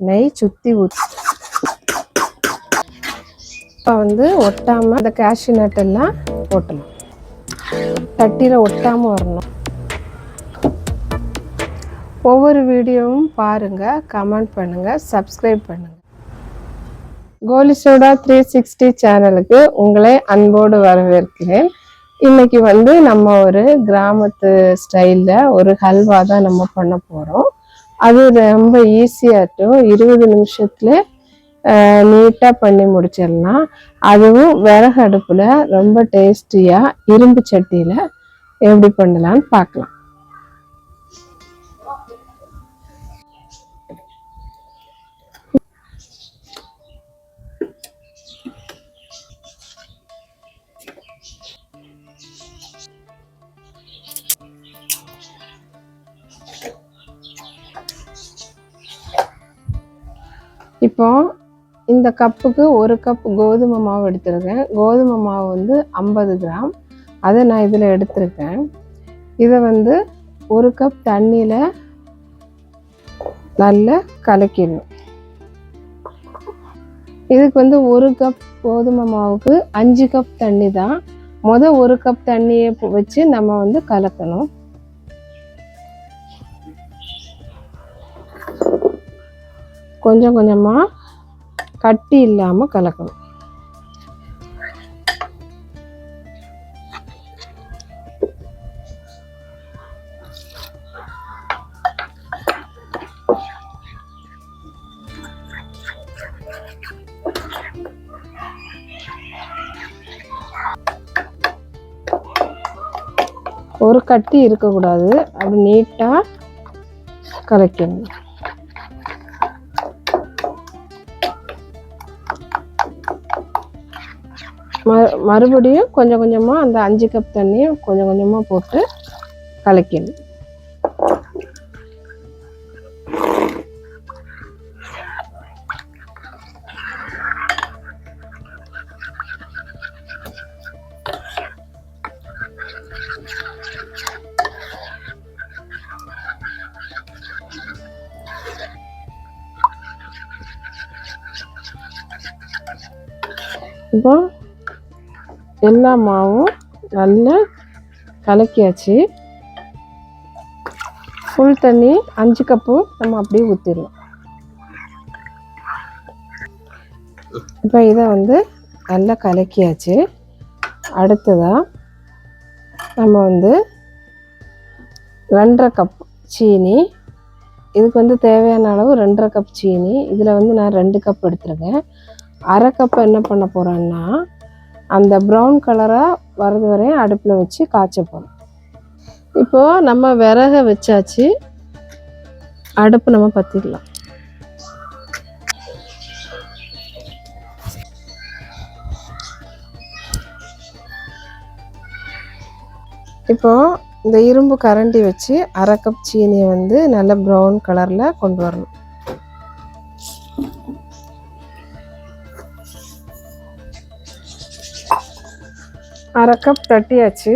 நெய் சுற்றி ஊற்றி இப்போ வந்து ஒட்டாமல் அந்த கேஷ்யூ நட் எல்லாம் போட்டணும். தட்டியில் ஒட்டாமல் வரணும். ஒவ்வொரு வீடியோவும் பாருங்கள் கமெண்ட் பண்ணுங்கள் சப்ஸ்கிரைப் பண்ணுங்கள் கோலி சோடா த்ரீ சிக்ஸ்டி சேனலுக்கு உங்களை அன்போடு வரவேற்கிறேன். இன்னைக்கு வந்து நம்ம ஒரு கிராமத்து ஸ்டைலில் ஒரு ஹல்வா தான் நம்ம பண்ண போகிறோம் அது ரொம்ப ஈஸியாகட்டும் இருபது நிமிஷத்துல நீட்டாக பண்ணி முடிச்சிடலாம். அதுவும் விறகு அடுப்பில் ரொம்ப டேஸ்டியாக இரும்பு சட்டியில் எப்படி பண்ணலான்னு பார்க்கலாம். இப்போ இந்த கப்புக்கு ஒரு கப் கோதுமை மாவு எடுத்திருக்கேன். கோதுமை மாவு வந்து ஐம்பது கிராம். அதை நான் இதில் எடுத்திருக்கேன். இதை வந்து ஒரு கப் தண்ணியில் நல்லா கலக்கிடணும். இதுக்கு வந்து ஒரு கப் கோதுமை மாவுக்கு அஞ்சு கப் தண்ணி தான். மொதல் ஒரு கப் தண்ணியை வச்சு நம்ம வந்து கலக்கணும். கொஞ்சம் கொஞ்சமாக கட்டி இல்லாமல் கலக்கணும். ஒரு கட்டி இருக்கக்கூடாது. அப்படி நீட்டாக கலக்கணும். ம- மறுபடியும் கொஞ்சம் கொஞ்சமாக அந்த அஞ்சு கப் தண்ணியும் கொஞ்சம் கொஞ்சமாக போட்டு கலக்கணும் இப்போ எல்லா மாவும் நல்லா கலக்கியாச்சு. ஃபுல் தண்ணி அஞ்சு கப்பு நம்ம அப்படியே ஊற்றிடலாம் இப்போ இதை வந்து நல்லா கலக்கியாச்சு. அடுத்ததாக நம்ம வந்து ரெண்டரை கப் சீனி. இதுக்கு வந்து தேவையான அளவு ரெண்டரை கப் சீனி. இதில் வந்து நான் ரெண்டு கப் எடுத்துருக்கேன். அரை கப் என்ன பண்ண போகிறேன்னா அந்த ப்ரௌன் கலராக வரது வரையும் அடுப்பில் வச்சு காய்ச்ச போகிறோம் இப்போ நம்ம விறக வச்சாச்சு. அடுப்பு நம்ம பற்றிக்கலாம் இப்போ இந்த இரும்பு கரண்டி வச்சு அரை கப் சீனியை வந்து நல்ல ப்ரௌன் கலரில் கொண்டு வரணும். அரை கப் தட்டியாச்சு.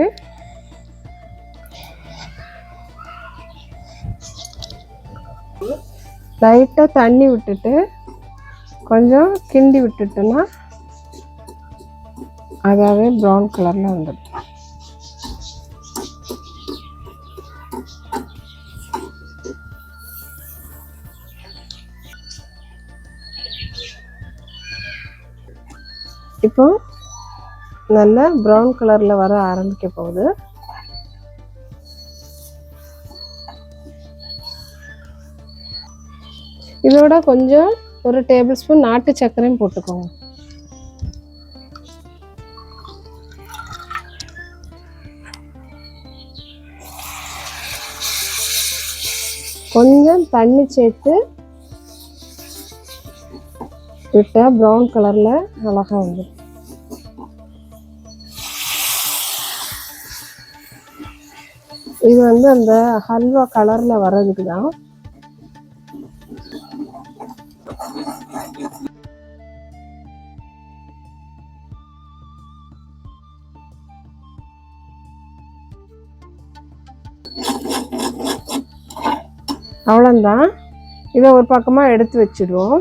லைட்டாக தண்ணி விட்டுட்டு கொஞ்சம் கிண்டி விட்டுட்டோன்னா அதாவே ப்ரௌன் கலரில் வந்துடும். நல்லா ப்ரௌன் கலரில் வர ஆரம்பிக்க போகுது. இதோட கொஞ்சம் ஒரு டேபிள் ஸ்பூன் நாட்டு சர்க்கரையும் போட்டுக்கோங்க. கொஞ்சம் தண்ணி சேர்த்து விட்டா ப்ரௌன் கலரில் அழகா வந்துடும். இது வந்து அந்த ஹல்வா கலர்ல வர்றதுக்கு தான். அவ்வளோதான் இதை ஒரு பக்கமாக எடுத்து வச்சிடுவோம்.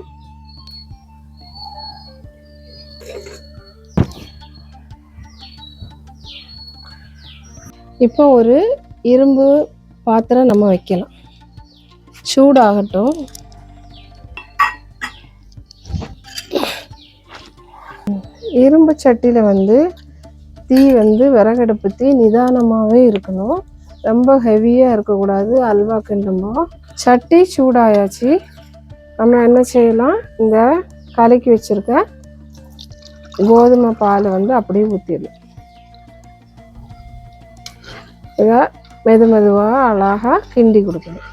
இப்போ ஒரு இரும்பு பாத்திரம் நம்ம வைக்கலாம். சூடாகட்டும். இரும்பு சட்டியில் வந்து தீ வந்து விறகடுப்பு தீ நிதானமாகவே இருக்கணும். ரொம்ப ஹெவியாக இருக்கக்கூடாது அல்வா கிண்டுமோ சட்டி சூடாயாச்சு. நம்ம என்ன செய்யலாம்? இந்த கலக்கி வச்சுருக்க கோதுமை பால் வந்து அப்படியே ஊற்றிடலாம் இதை மெது மெதுவாக அழகாக கிண்டி கொடுக்கணும்.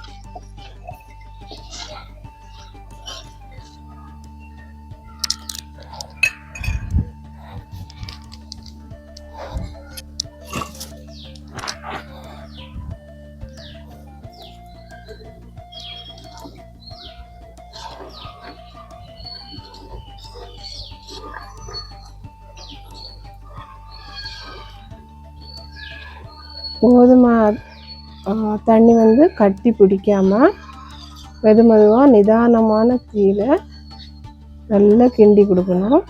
கோதுமை தண்ணி வந்து கட்டி பிடிக்காமல் மெது மெதுவாக நிதானமான தீயில் நல்லா கிண்டி கொடுக்கணும்.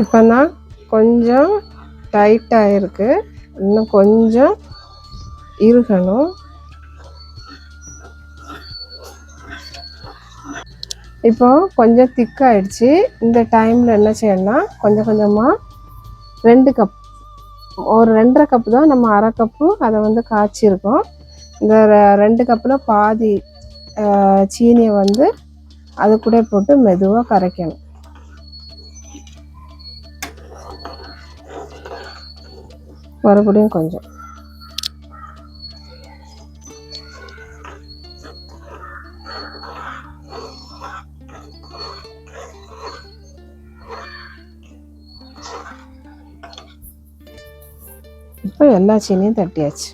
இப்போ தான் கொஞ்சம் டைட்டாக இருக்குது இன்னும் கொஞ்சம் இருக்கணும். இப்போ கொஞ்சம் திக்காயிடுச்சு. இந்த டைமில் என்ன செய்யணும்னா கொஞ்சம் கொஞ்சமாக ரெண்டு கப் ஒரு ரெண்டரை கப்பு தான் நம்ம அரை கப்பு அதை வந்து காய்ச்சிருக்கோம். இந்த ரெண்டு கப்பில் பாதி சீனியை வந்து அது கூட போட்டு மெதுவாக கரைக்கணும். மறுபடியும் கொஞ்சம். இப்போ எல்லா சீனியும் தட்டியாச்சு.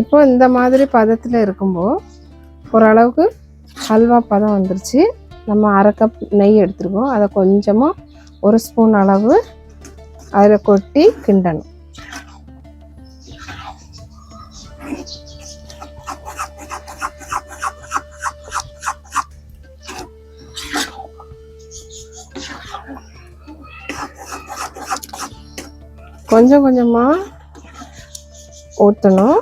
இப்போ இந்த மாதிரி பதத்தில் இருக்கும்போது ஓரளவுக்கு ஹல்வா பதம் வந்துருச்சு. நம்ம அரை கப் நெய் எடுத்துருக்கோம். அதை கொஞ்சமாக ஒரு ஸ்பூன் அளவு அதில் கொட்டி கிண்டணும். கொஞ்சம் கொஞ்சமாக ஊற்றணும்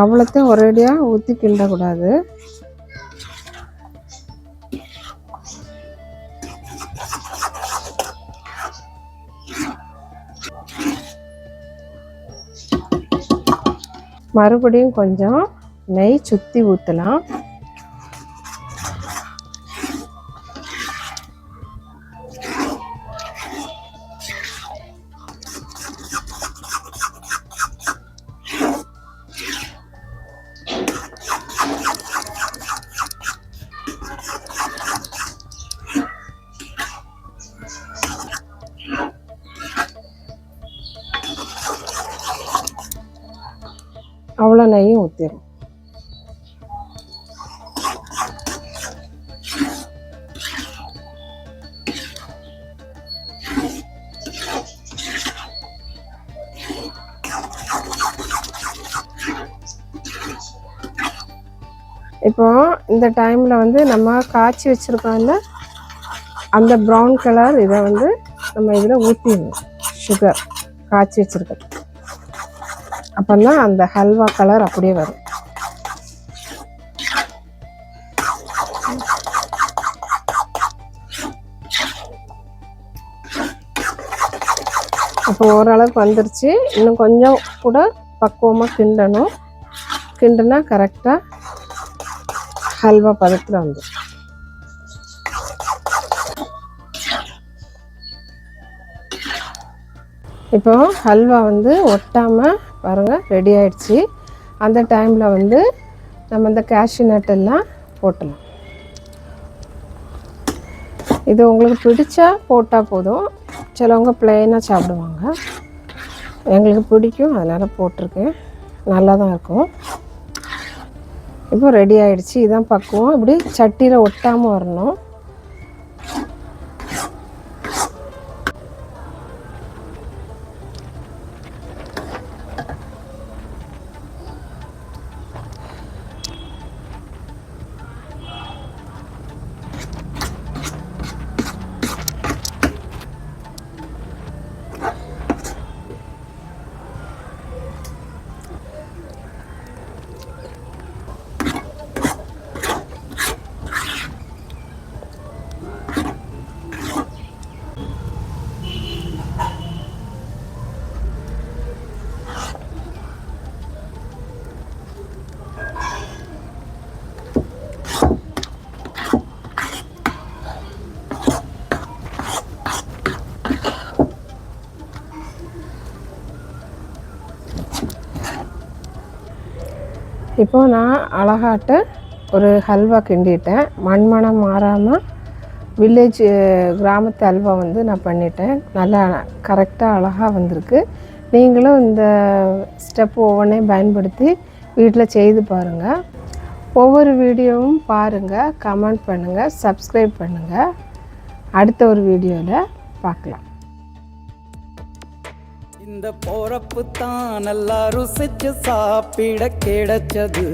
அவ்வளோத்தையும் ஒரேடியாக ஊற்றி கிண்டக்கூடாது. மறுபடியும் கொஞ்சம் நெய் சுற்றி ஊற்றலாம் அவ்வளோ நெய்யும் ஊற்றிடும் இப்போ இந்த டைமில் வந்து நம்ம காய்ச்சி வச்சுருக்கோம்ல அந்த ப்ரௌன் கலர் இதை வந்து நம்ம இதில் ஊற்றிடணும் சுகர் காய்ச்சி வச்சுருக்கோம் அப்போ தான் அந்த ஹல்வா கலர் அப்படியே வரும். அப்போ ஓரளவுக்கு வந்துருச்சு. இன்னும் கொஞ்சம் கூட பக்குவமாக கிண்டணும். கிண்டுனா கரெக்டாக ஹல்வா பதத்தில் வந்துடும் இப்போ ஹல்வா வந்து ஒட்டாமல் பாருங்கள் ரெடி ஆயிடுச்சு. அந்த டைமில் வந்து நம்ம இந்த கேஷ்யூ நட் எல்லாம் போட்டலாம். இது உங்களுக்கு பிடிச்சா போட்டால் போதும். சிலவங்க பிளெயினாக சாப்பிடுவாங்க. எங்களுக்கு பிடிக்கும் அதனால் போட்டிருக்கேன். நல்லா தான் இருக்கும். இப்போ ரெடி ஆகிடுச்சு இதான் பக்குவம். இப்படி சட்டியில் ஒட்டாமல் வரணும். இப்போ நான் அழகாட்ட ஒரு ஹல்வா கிண்டிட்டேன். மண்மணம் மாறாமல் வில்லேஜ் கிராமத்து அல்வா வந்து நான் பண்ணிட்டேன். நல்லா கரெக்டாக அழகாக வந்திருக்கு. நீங்களும் இந்த ஸ்டெப் ஒவ்வொன்றையும் பயன்படுத்தி வீட்டில் செய்து பாருங்கள் ஒவ்வொரு வீடியோவும் பாருங்கள் கமெண்ட் பண்ணுங்கள் சப்ஸ்கிரைப் பண்ணுங்கள் அடுத்த ஒரு வீடியோவில் பார்க்கலாம் இந்த போறப்பு தான் நல்லா ருசிச்சு சாப்பிட கிடைச்சது.